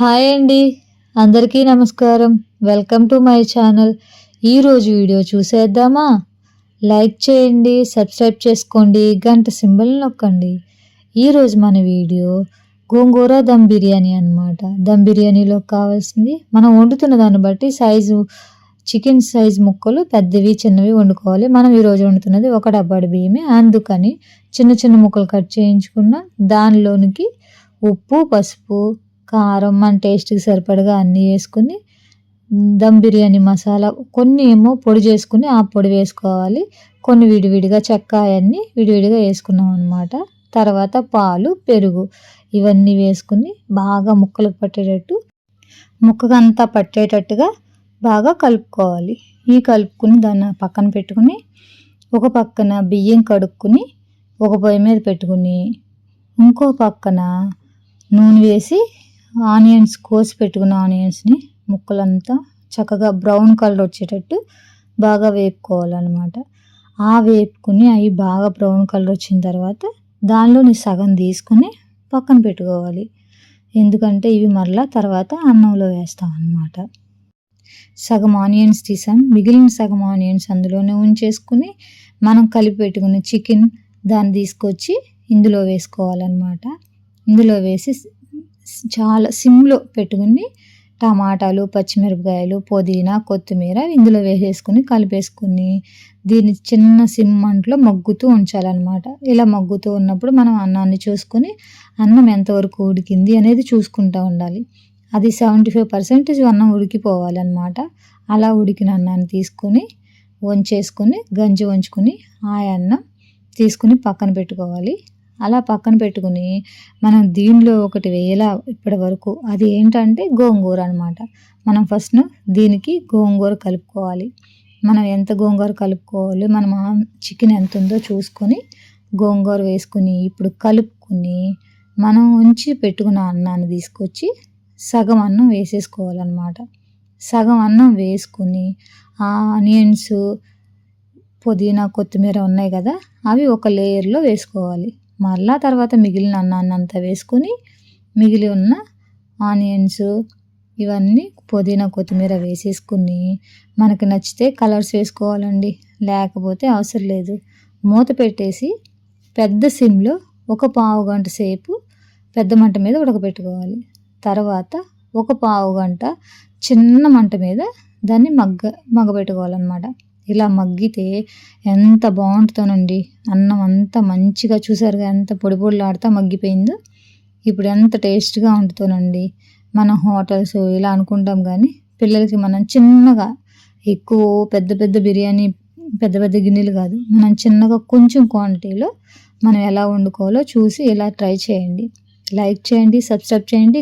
Hi అండి. అందరికీ నమస్కారం. Welcome to my channel. ఈరోజు వీడియో చూసేద్దామా? లైక్ చేయండి సబ్స్క్రైబ్ చేసుకోండి గంట సింబల్ నొక్కండి. ఈరోజు మన వీడియో గోంగూర దమ్ బిర్యానీ అనమాట దమ్ బిర్యానీలో కావాల్సింది మనం వండుతున్న దాన్ని బట్టి సైజు చికెన్ సైజ్ ముక్కలు పెద్దవి చిన్నవి వండుకోవాలి. మనం ఈరోజు వండుతున్నది ఒక డబ్బాడి బియ్యమే. అందుకని చిన్న చిన్న ముక్కలు కట్ చేయించుకున్న దానిలోనికి ఉప్పు పసుపు కారం మన టేస్ట్కి సరిపడగా అన్నీ వేసుకుని దమ్ బిర్యానీ మసాలా కొన్ని ఏమో పొడి చేసుకుని ఆ పొడి వేసుకోవాలి. కొన్ని విడివిడిగా చెక్క అవన్నీ విడివిడిగా వేసుకున్నాం అనమాట తర్వాత పాలు పెరుగు ఇవన్నీ వేసుకుని బాగా ముక్కలకు పట్టేటట్టు ముక్కకంతా పట్టేటట్టుగా బాగా కలుపుకోవాలి. ఈ కలుపుకుని దాన్ని పక్కన పెట్టుకుని ఒక పక్కన బియ్యం కడుక్కుని ఒక పొయ్యి మీద పెట్టుకుని ఇంకో పక్కన నూనె వేసి ఆనియన్స్ కోసి పెట్టుకున్న ఆనియన్స్ని ముక్కలంతా చక్కగా బ్రౌన్ కలర్ వచ్చేటట్టు బాగా వేపుకోవాలన్నమాట. ఆ వేపుకుని అవి బాగా బ్రౌన్ కలర్ వచ్చిన తర్వాత దానిలోని సగం తీసుకుని పక్కన పెట్టుకోవాలి. ఎందుకంటే ఇవి మరలా తర్వాత అన్నంలో వేస్తాం అన్నమాట సగం ఆనియన్స్ తీసాం. మిగిలిన సగం ఆనియన్స్ అందులోనే ఉంచేసుకుని మనం కలిపి పెట్టుకున్న చికెన్ దాన్ని తీసుకొచ్చి ఇందులో వేసుకోవాలన్నమాట. ఇందులో వేసి చాలా సిమ్లో పెట్టుకుని టమాటాలు పచ్చిమిరపకాయలు పుదీనా కొత్తిమీర ఇందులో వేసేసుకుని కలిపేసుకుని దీన్ని చిన్న సిమ్ అంట్లో మగ్గుతూ ఉంచాలన్నమాట. ఇలా మగ్గుతూ ఉన్నప్పుడు మనం అన్నాన్ని చూసుకొని అన్నం ఎంతవరకు ఉడికింది అనేది చూసుకుంటూ ఉండాలి. అది సెవెంటీ ఫైవ్ పర్సెంటేజ్ అన్నం ఉడికిపోవాలన్నమాట. అలా ఉడికిన అన్నాన్ని తీసుకొని వంచేసుకొని గంజి వంచుకొని ఆ అన్నం తీసుకుని పక్కన పెట్టుకోవాలి. అలా పక్కన పెట్టుకుని మనం దీనిలో ఒకటి వేయాల ఇప్పటి వరకు అది ఏంటంటే గోంగూర అనమాట మనం ఫస్ట్ దీనికి గోంగూర కలుపుకోవాలి. మనం ఎంత గోంగూర కలుపుకోవాలి? మనం చికెన్ ఎంత ఉందో చూసుకొని గోంగూర వేసుకుని ఇప్పుడు కలుపుకుని మనం ఉంచి పెట్టుకున్న అన్నాన్ని తీసుకొచ్చి సగం అన్నం వేసేసుకోవాలన్నమాట. సగం అన్నం వేసుకుని ఆనియన్స్ పుదీనా కొత్తిమీర ఉన్నాయి కదా అవి ఒక లేయర్లో వేసుకోవాలి. మళ్ళా తర్వాత మిగిలిన అన్నాన్ని అంతా వేసుకొని మిగిలి ఉన్న ఆనియన్స్ ఇవన్నీ పుదీనా కొత్తిమీర వేసేసుకుని మనకు నచ్చితే కలర్స్ వేసుకోవాలండి. లేకపోతే అవసరం లేదు. మూత పెట్టేసి పెద్ద సిమ్లో ఒక పావు గంట సేపు పెద్ద మంట మీద ఉడకబెట్టుకోవాలి. తర్వాత ఒక పావు గంట చిన్న మంట మీద దాన్ని మగ్గ మగ్గబెట్టుకోవాలన్నమాట. ఇలా మగ్గితే ఎంత బాగుంటుందోనండి అన్నం అంతా మంచిగా చూసారుగా ఎంత పొడి పొడిలాడుతూ మగ్గిపోయిందో. ఇప్పుడు ఎంత టేస్ట్గా ఉంటుందోనండి మన హోటల్స్ ఇలా అనుకుంటాం కానీ పిల్లలకి మనం చిన్నగా ఎక్కువ పెద్ద పెద్ద బిర్యానీ పెద్ద పెద్ద గిన్నెలు కాదు మనం చిన్నగా కొంచెం క్వాంటిటీలో మనం ఎలా వండుకోవాలో చూసి ఇలా ట్రై చేయండి. లైక్ చేయండి సబ్స్క్రైబ్ చేయండి.